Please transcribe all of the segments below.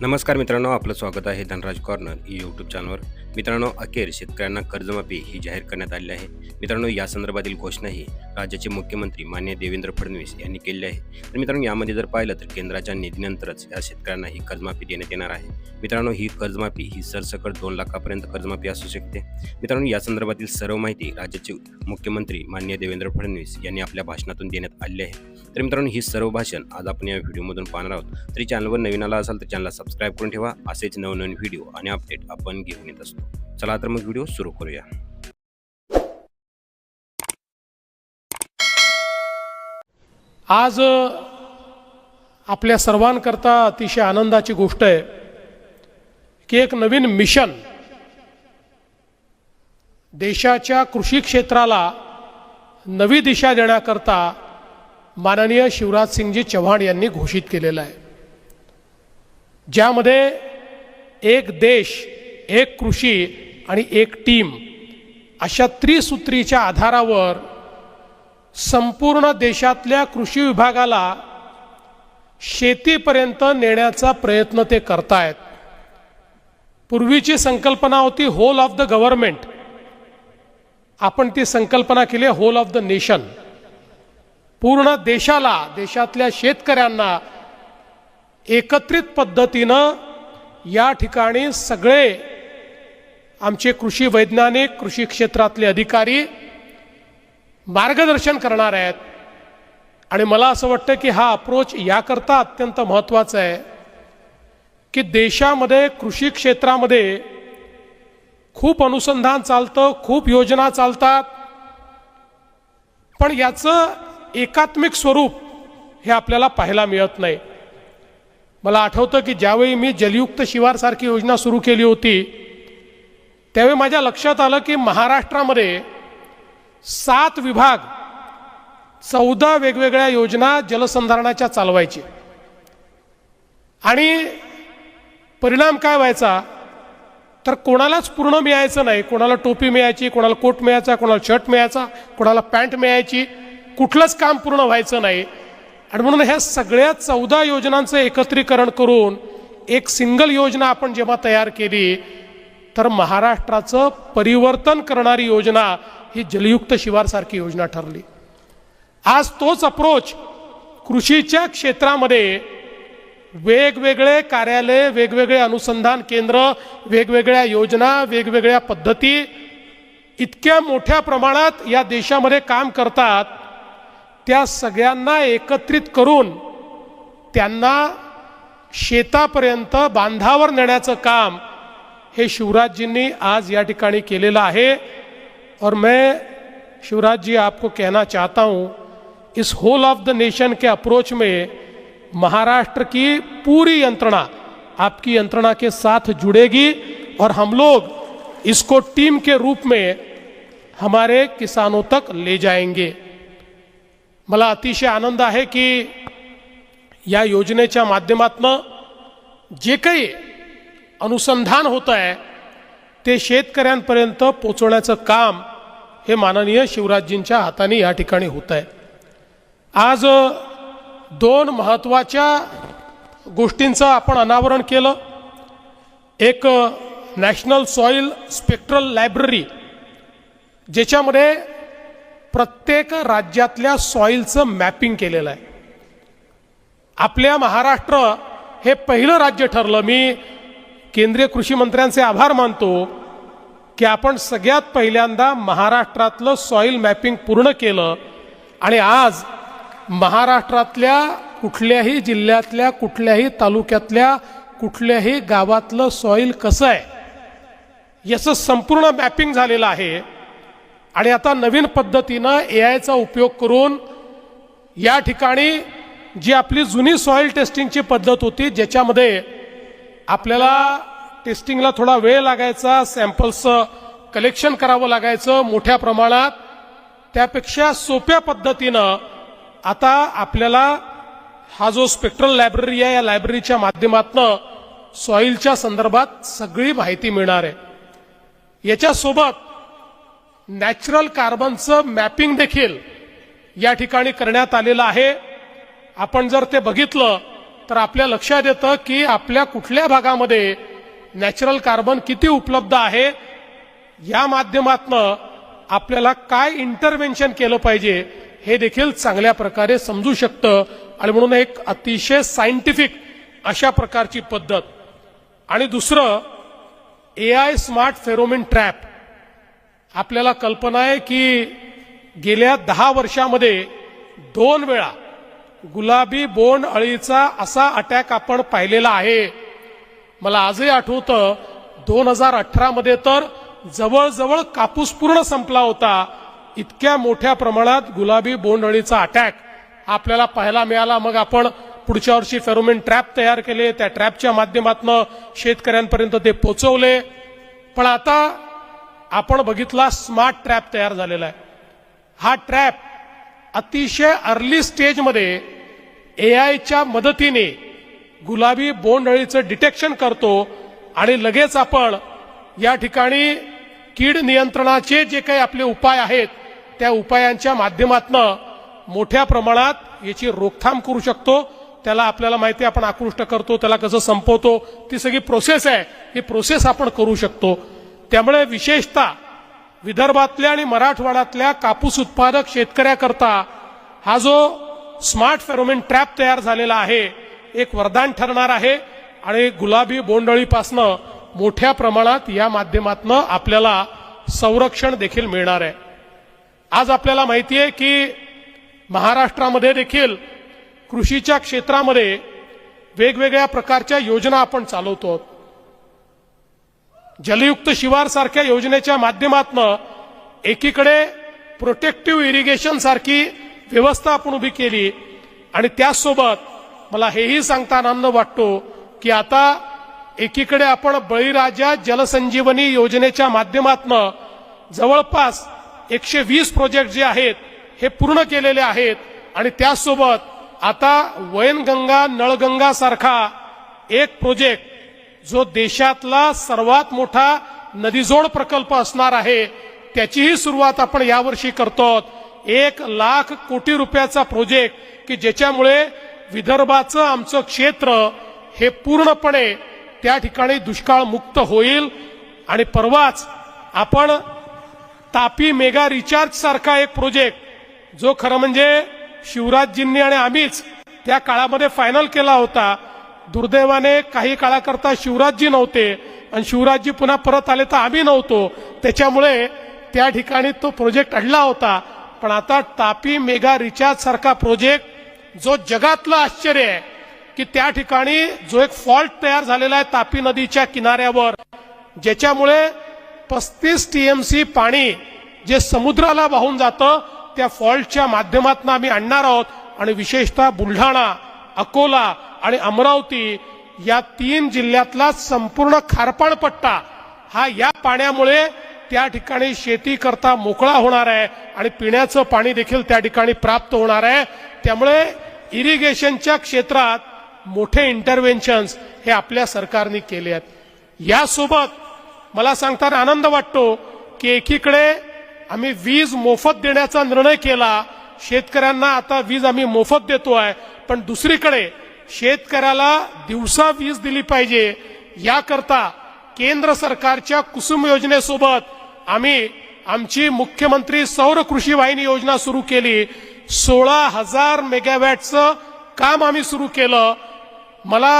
नमस्कार मित्रांनो आपलं स्वागत आहे धनराज कॉर्नर यूट्यूब चॅनलवर मित्रांनो अखेर शेतकऱ्यांना कर्जमाफी ही जाहीर करण्यात आली आहे. मित्रांनो या संदर्भातील घोषणा ही राज्याचे मुख्यमंत्री मान्य देवेंद्र फडणवीस यांनी केली आहे. तर मित्रांनो यामध्ये जर पाहिलं तर केंद्राच्या निधीनंतरच या शेतकऱ्यांना ही कर्जमाफी देण्यात येणार आहे. मित्रांनो ही कर्जमाफी ही सरसकट दोन लाखापर्यंत कर्जमाफी असू शकते. मित्रांनो या संदर्भातील सर्व माहिती राज्याचे मुख्यमंत्री मान्य देवेंद्र फडणवीस यांनी आपल्या भाषणातून देण्यात आली आहे. तर मित्रांनो ही सर्व भाषण आज आपण या व्हिडिओमधून पाहणार आहोत. तरी चॅनलवर नवीन आला असाल तर चॅनलला सबस्क्राईब करून ठेवा असेच नवनवीन व्हिडिओ आणि अपडेट आपण घेऊन येत असतो. चला तर मग व्हिडिओ सुरू करूया. आज आपल्या सर्वांकरता अतिशय आनंदाची गोष्ट आहे की एक नवीन मिशन देशाच्या कृषी क्षेत्राला नवी दिशा देण्याकरता माननीय शिवराजसिंगजी चव्हाण यांनी घोषित केलेलं आहे. ज्यामध्ये एक देश एक कृषी आणि एक टीम अशा त्रिसूत्रीच्या आधारावर संपूर्ण देशातल्या कृषी विभागाला शेतीपर्यंत नेण्याचा प्रयत्न ते करतायत. पूर्वीची संकल्पना होती होल ऑफ द गव्हर्नमेंट आपण ती संकल्पना केली होल ऑफ द नेशन पूर्ण देशाला देशातल्या शेतकऱ्यांना एकत्रित पद्धतीनं या ठिकाणी सगळे आमचे कृषी वैज्ञानिक कृषी क्षेत्रातले अधिकारी मार्गदर्शन करणार आहेत. आणि मला असं वाटतं की हा अप्रोच याकरता अत्यंत महत्त्वाचा आहे की देशामध्ये कृषी क्षेत्रामध्ये खूप अनुसंधान चालतं खूप योजना चालतात. पण याचं एकात्मिक स्वरूप हे आपल्याला पाहायला मिळत नाही. मला आठवतं की ज्यावेळी मी जलयुक्त शिवारसारखी योजना सुरू केली होती त्यावेळी माझ्या लक्षात आलं की महाराष्ट्रामध्ये सात विभाग चौदा वेगवेगळ्या योजना जलसंधारणाच्या चालवायची. आणि परिणाम काय व्हायचा? तर कोणालाच पूर्ण मिळायचं नाही. कोणाला टोपी मिळायची कोणाला कोट मिळायचा कोणाला शर्ट मिळायचा कोणाला पॅन्ट मिळायची. कुठलंच काम पूर्ण व्हायचं नाही. आणि म्हणून ह्या सगळ्या चौदा योजनांचं एकत्रीकरण करून एक सिंगल योजना आपण जेव्हा तयार केली तर महाराष्ट्राचं परिवर्तन करणारी योजना ही जलयुक्त शिवारसारखी योजना ठरली. आज तोच अप्रोच कृषीच्या क्षेत्रामध्ये वेगवेगळे कार्यालय वेगवेगळे अनुसंधान केंद्र वेगवेगळ्या योजना वेगवेगळ्या पद्धती इतक्या मोठ्या प्रमाणात या देशामध्ये काम करतात त्या सगळ्यांना एकत्रित करून त्यांना शेतापर्यंत बांधावर नेण्याचं काम हे शिवराजजींनी आज या ठिकाणी केलेलं आहे. और मैं शिवराज जी आपको कहना चाहता हूँ, इस होल ऑफ़ द नेशन के अप्रोच में महाराष्ट्र की पूरी यंत्रणा आपकी यंत्रणा के साथ जुड़ेगी और हम लोग इसको टीम के रूप में हमारे किसानों तक ले जाएँगे। मला अतिशय आनंद आहे की या योजनेच्या माध्यमातनं जे काही अनुसंधान होत आहे ते शेतकऱ्यांपर्यंत पोचवण्याचं काम हे माननीय शिवराजजींच्या हाताने या ठिकाणी होत आहे. आज दोन महत्त्वाच्या गोष्टींचं आपण अनावरण केलं. एक नॅशनल सॉईल स्पेक्ट्रल लायब्ररी ज्याच्यामध्ये प्रत्येक राज्यातल्या सॉईलचं मॅपिंग केलेलं आहे. आपल्या महाराष्ट्र हे पहिलं राज्य ठरलं. मी केंद्रीय कृषी मंत्र्यांचे आभार मानतो की आपण सगळ्यात पहिल्यांदा महाराष्ट्रातलं सॉईल मॅपिंग पूर्ण केलं आणि आज महाराष्ट्रातल्या कुठल्याही जिल्ह्यातल्या कुठल्याही तालुक्यातल्या कुठल्याही गावातलं सॉईल कसं आहे याचं संपूर्ण मॅपिंग झालेलं आहे. आणि आता नवीन पद्धतीनं ए आयचा उपयोग करून या ठिकाणी जी आपली जुनी सॉईल टेस्टिंगची पद्धत होती ज्याच्यामध्ये आपल्याला टेस्टिंगला थोडा वेळ लागायचा सॅम्पल्सचं कलेक्शन करावं लागायचं मोठ्या प्रमाणात त्यापेक्षा सोप्या पद्धतीनं आता आपल्याला हा जो स्पेक्ट्रल लायब्ररी आहे या लायब्ररीच्या माध्यमातनं सॉईलच्या संदर्भात सगळी माहिती मिळणार आहे. याच्यासोबत नॅचरल कार्बनचं मॅपिंग देखील या ठिकाणी करण्यात आलेलं आहे. आपण जर ते बघितलं तर आपल्या लक्षात येतं की आपल्या कुठल्या भागामध्ये नॅचरल कार्बन किती उपलब्ध आहे? या माध्यमातनं आपल्याला काय इंटरव्हेन्शन केलं पाहिजे हे देखील चांगल्या प्रकारे समजू शकतं. आणि म्हणून एक अतिशय सायंटिफिक अशा प्रकारची पद्धत. आणि दुसरं A I smart pheromone trap आपल्याला कल्पना आहे की गेल्या दहा वर्षामध्ये दोन वेळा गुलाबी बोंड अळीचा असा अटॅक आपण पाहिलेला आहे. मला आजही आठवतं दोन हजार अठरामध्ये तर जवळजवळ कापूस पूर्ण संपला होता. इतक्या मोठ्या प्रमाणात गुलाबी बोंडअळीचा अटॅक आपल्याला पाहायला मिळाला. मग आपण पुढच्या वर्षी फेरोमेन ट्रॅप तयार केले. त्या ट्रॅपच्या माध्यमातून शेतकऱ्यांपर्यंत ते पोचवले. पण आता आपण बघितला स्मार्ट ट्रॅप तयार झालेला आहे. हा ट्रॅप अतिशय अर्ली स्टेजमध्ये ए आयच्या मदतीने गुलाबी बोंडअळीचं डिटेक्शन करतो आणि लगेच आपण या ठिकाणी कीड नियंत्रणाचे जे काही आपले उपाय आहेत त्या उपायांच्या माध्यमातनं मोठ्या प्रमाणात याची रोकथाम करू शकतो. त्याला आपल्याला माहिती आपण आकृष्ट करतो त्याला कसं संपवतो ती सगळी प्रोसेस आहे. ही प्रोसेस आपण करू शकतो. त्यामुळे विशेषतः विदर्भातल्या आणि मराठवाड्यातल्या कापूस उत्पादक शेतकऱ्याकरता हा जो स्मार्ट फेरोमेन ट्रॅप तयार झालेला आहे एक वरदान ठरणार आहे आणि गुलाबी बोंडअळीपासनं मोठ्या प्रमाणात या माध्यमातनं आपल्याला संरक्षण देखील मिळणार आहे आज आपल्याला माहिती आहे की महाराष्ट्रामध्ये देखील कृषीच्या क्षेत्रामध्ये वेगवेगळ्या प्रकारच्या योजना आपण चालवतो आहोत. जलयुक्त शिवार सारख्या योजनेच्या माध्यमातनं एकीकडे प्रोटेक्टिव्ह इरिगेशन सारखी व्यवस्था आपण उभी केली आणि त्याचसोबत मला हेही सांगता आनंद वाटतो की आता एकीकडे आपण बळीराजा जलसंजीवनी योजनेच्या माध्यमातनं जवळपास एकशे वीस प्रोजेक्ट जे आहेत हे पूर्ण केलेले आहेत आणि त्याचसोबत आता वयनगंगा नळगंगा सारखा एक प्रोजेक्ट जो देशातला सर्वात मोठा नदीजोड प्रकल्प असणार आहे त्याचीही सुरुवात आपण यावर्षी करतो. एक लाख कोटी रुपयाचा प्रोजेक्ट की ज्याच्यामुळे विदर्भाचं आमचं क्षेत्र हे पूर्णपणे त्या ठिकाणी दुष्काळ मुक्त होईल. आणि परवाच आपण तापी मेगा रिचार्ज सारखा एक प्रोजेक्ट जो खरं म्हणजे शिवराजजींनी आणि आम्हीच त्या काळामध्ये फायनल केला होता दुर्दैवाने काही काळाकरता शिवराजजी नव्हते. आणि शिवराजजी पुन्हा परत आले तर आम्ही नव्हतो. त्याच्यामुळे त्या ठिकाणी तो प्रोजेक्ट अडला होता. पण आता तापी मेगा रिचार्ज सारखा प्रोजेक्ट जो जगातलं आश्चर्य आहे की त्या ठिकाणी जो एक फॉल्ट तयार झालेला आहे तापी नदीच्या किनाऱ्यावर ज्याच्यामुळे पस्तीस टीएमसी पाणी जे समुद्राला वाहून जातं त्या फॉल्टच्या माध्यमातून आम्ही आणणार आहोत. आणि विशेषतः बुलढाणा अकोला आणि अमरावती या तीन जिल्ह्यातला संपूर्ण खारपाण पट्टा हा या पाण्यामुळे त्या ठिकाणी शेती करता मोकळा होणार आहे आणि पिण्याचं पाणी देखील त्या ठिकाणी प्राप्त होणार आहे. त्यामुळे इरिगेशनच्या क्षेत्रात मोठे इंटरव्हेन्शन्स हे आपल्या सरकारने केले आहेत. यासोबत मला सांगताना आनंद वाटतो की एकीकडे आम्ही वीज मोफत देण्याचा निर्णय केला. शेतकऱ्यांना आता वीज आम्ही मोफत देतो आहे पण दुसरीकडे शेतकऱ्याला दिवसा वीज दिली पाहिजे. याकरता केंद्र सरकारच्या कुसुम योजनेसोबत आम्ही आमची मुख्यमंत्री सौर कृषी वाहिनी योजना सुरू केली. सोळा हजार मेगावॅटचं काम आम्ही सुरू केलं. मला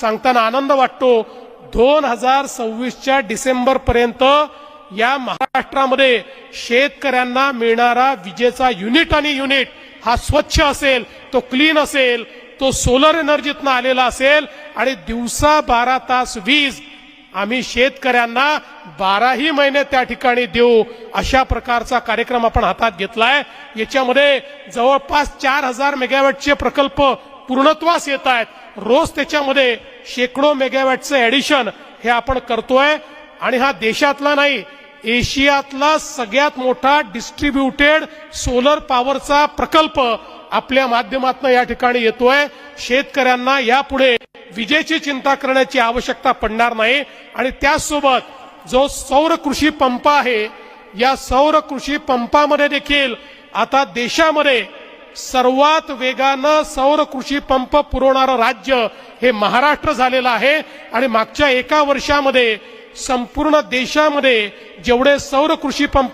सांगताना आनंद वाटतो दोन हजार सव्वीसच्या डिसेंबर पर्यंत या महाराष्ट्रामध्ये शेतकऱ्यांना मिळणारा विजेचा युनिट आणि युनिट हा स्वच्छ असेल तो क्लीन असेल तो सोलर एनर्जीतनं आलेला असेल आणि दिवसा बारा तास वीज आम्ही शेतकऱ्यांना बाराही महिने त्या ठिकाणी देऊ अशा प्रकारचा कार्यक्रम आपण हातात घेतलाय. याच्यामध्ये जवळपास चार हजार मेगावॅटचे प्रकल्प पूर्णत्वास येत आहेत. रोज त्याच्यामध्ये शेकडो मेगावॅटचं ऍडिशन हे आपण करतोय. आणि हा देशातला नाही एशियातला सगळ्यात मोठा डिस्ट्रीब्युटेड सोलर पॉवरचा प्रकल्प आपल्या माध्यमातून या ठिकाणी येतोय. शेतकऱ्यांना यापुढे विजेची चिंता करण्याची आवश्यकता पडणार नाही. आणि त्याचसोबत जो सौर कृषी पंप आहे या सौर कृषी पंपामध्ये देखील आता देशामध्ये सर्वात वेगानं सौर कृषी पंप पुरवणारं राज्य हे महाराष्ट्र झालेलं आहे. आणि मागच्या एका वर्षामध्ये संपूर्ण देशामध्ये जेवढे सौर कृषी पंप